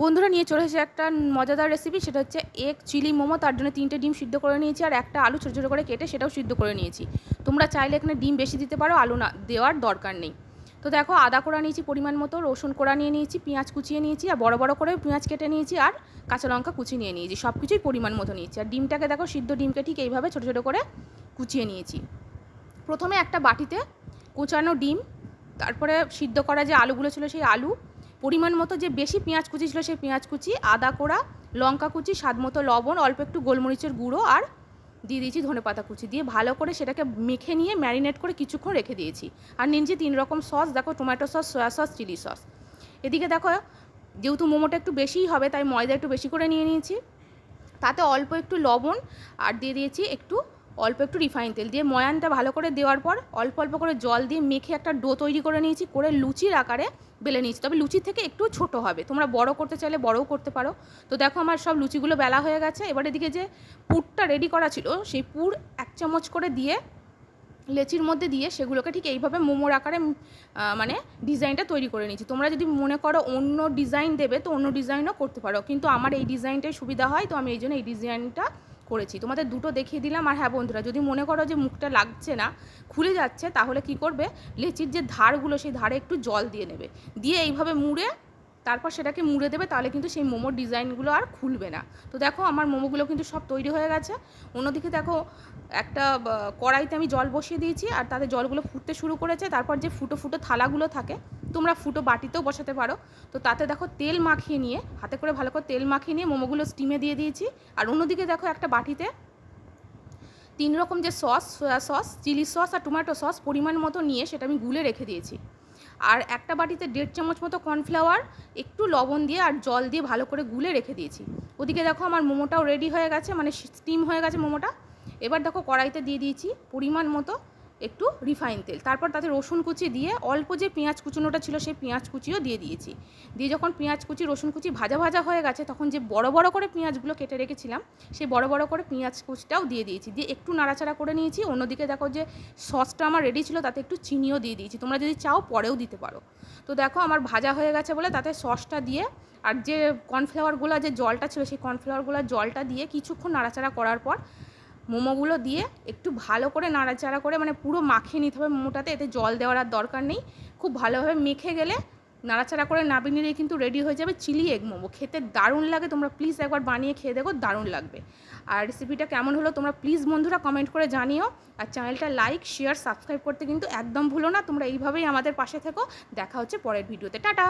বন্ধুরা নিয়ে চলে এসেছে একটা মজাদার রেসিপি সেটা হচ্ছে এগ চিলি মোমো। তার জন্য তিনটে ডিম সিদ্ধ করে নিয়েছি আর একটা আলু ছোটো ছোটো করে কেটে সেটাও সিদ্ধ করে নিয়েছি। তোমরা চাইলে এখানে ডিম বেশি দিতে পারো, আলু না দেওয়ার দরকার নেই। তো দেখো, আদা কোড়া নিয়েছি পরিমাণ মতো, রসুন কোড়া নিয়ে নিয়েছি, পেঁয়াজ কুচিয়ে নিয়েছি আর বড় বড় করে পেঁয়াজ কেটে নিয়েছি আর কাঁচা লঙ্কা কুচিয়ে নিয়ে নিয়েছি সব কিছুই পরিমাণ মতো নিয়েছি। আর ডিমটাকে দেখো, সিদ্ধ ডিমকে ঠিক এইভাবে ছোটো ছোটো করে কুচিয়ে নিয়েছি। প্রথমে একটা বাটিতে কুচানো ডিম, তারপরে সিদ্ধ করা যে আলুগুলো ছিল সেই আলু পরিমাণ মতো যে বেশি পেঁয়াজ কুচি ছিল সেই পেঁয়াজ কুচি, আদা কোড়া, লঙ্কা কুচি, স্বাদ মতো লবণ, অল্প একটু গোলমরিচের গুঁড়ো আর দিয়ে দিয়েছি ধনে পাতা কুচি। দিয়ে ভালো করে সেটাকে মেখে নিয়ে ম্যারিনেট করে কিছুক্ষণ রেখে দিয়েছি। আর নিয়েছি তিন রকম সস, দেখো tomato sauce soya sauce chilli sauce. এদিকে দেখো, যেহেতু মোমোটা একটু বেশিই হবে, তাই ময়দা একটু বেশি করে নিয়ে নিয়েছি। তাতে অল্প একটু লবণ আর দিয়ে দিয়েছি একটু অল্প একটু রিফাইন তেল দিয়ে ময়ানটা ভালো করে দেওয়ার পর অল্প অল্প করে জল দিয়ে মেখে একটা ডো তৈরি করে নিয়েছি, করে লুচির আকারে বেলে নিয়েছি। তবে লুচির থেকে একটু ছোট হবে। তোমরা বড় করতে চাইলে বড়ও করতে পারো। তো দেখো আমার সব লুচিগুলো বেলা হয়ে গেছে। এবার এদিকে যে পুরটা রেডি করা ছিল, সেই পুর এক চামচ করে দিয়ে, লেচির মধ্যে দিয়ে সেগুলোকে ঠিক এইভাবে মোমোর আকারে মানে ডিজাইনটা তৈরি করে নিয়েছি। তোমরা যদি মনে করো অন্য ডিজাইন দেবে, তো অন্য ডিজাইনও করতে পারো। কিন্তু আমার এই ডিজাইনটাই সুবিধা হয়, তো আমি এই জন্য এই ডিজাইনটা করেছি। তোমাদের দুটো দেখিয়ে দিলাম আর হ্যাঁ বন্ধুরা, যদি মনে করো যে মুখটা লাগছে না, খুলে যাচ্ছে, তাহলে কি করবে? লেচির যে ধারগুলো, সেই ধারে একটু জল দিয়ে নেবে। দিয়ে এইভাবে মুড়ে তারপর সেটাকে মুড়ে দেবে, তাহলে কিন্তু সেই মোমোর ডিজাইনগুলো আর খুলবে না। তো দেখো আমার মোমোগুলো কিন্তু সব তৈরি হয়ে গেছে। অন্যদিকে দেখো একটা কড়াইতে আমি জল বসিয়ে দিয়েছি, আর তাতে জলগুলো ফুটতে শুরু করেছে। তারপর যে ফুটো ফুটো থালাগুলো থাকে, তোমরা ফুটো বাটিতেও বসাতে পারো। তো তাতে দেখো তেল মাখিয়ে নিয়ে, হাতে করে ভালো করে তেল মাখিয়ে নিয়ে মোমোগুলো স্টিমে দিয়ে দিয়েছি। আর অন্যদিকে দেখো একটা বাটিতে তিন রকম যে sauce, soya sauce, chilli sauce আর টমেটো সস পরিমাণ মতো নিয়ে সেটা আমি গুলে রেখে দিয়েছি। আর একটা বাটিতে দেড় চামচ মতো কর্নফ্লাওয়ার একটু লবণ দিয়ে আর জল দিয়ে ভালো করে গুলে রেখে দিয়েছি। ওদিকে দেখো আমার মোমোটাও রেডি হয়ে গেছে মানে স্টিম হয়ে গেছে মোমোটা। এবার দেখো কড়াইতে দিয়ে দিয়েছি পরিমাণ মতো একটু রিফাইন তেল। তারপর তাতে রসুন কুচি দিয়ে অল্প যে পেঁয়াজ কুচুনোটা ছিল সেই পেঁয়াজ কুচিও দিয়ে দিয়েছি। দিয়ে যখন পেঁয়াজ কুচি, রসুন কুচি ভাজা ভাজা হয়ে গেছে, তখন যে বড় বড় করে পেঁয়াজগুলো কেটে রেখেছিলাম, সেই বড় বড় করে পেঁয়াজ কুচিটাও দিয়ে দিয়েছি। দিয়ে একটু নাড়াচাড়া করে নিয়েছি। অন্যদিকে দেখো যে সসটা আমার রেডি ছিল, তাতে একটু চিনিও দিয়ে দিয়েছি। তোমরা যদি চাও পরেও দিতে পারো। তো দেখো আমার ভাজা হয়ে গেছে বলে তাতে সসটা দিয়ে আর যে কর্নফ্লাওয়ারগুলো যে জলটা ছিল, সেই কর্নফ্লাওয়ারগুলোর জলটা দিয়ে কিছুক্ষণ নাড়াচাড়া করার পর মোমোগুলো দিয়ে একটু ভালো করে নাড়াচাড়া করে মানে পুরো মাখিয়ে নিতে হবে মোমোটাতে, এতে জল দেওয়ার আর দরকার নেই। খুব ভালোভাবে মেখে গেলে নাড়াচাড়া করে নাবিয়ে নিলেই কিন্তু রেডি হয়ে যাবে চিলি এগ মোমো। খেতে দারুণ লাগে, তোমরা প্লিজ একবার বানিয়ে খেয়ে দেখো, দারুণ লাগবে। আর রেসিপিটা কেমন হলো তোমরা প্লিজ বন্ধুরা কমেন্ট করে জানিও। আর চ্যানেলটা লাইক শেয়ার সাবস্ক্রাইব করতে কিন্তু একদম ভুলো না, তোমরা এইভাবেই আমাদের পাশে থেকো। দেখা হচ্ছে পরের ভিডিওতে টাটা!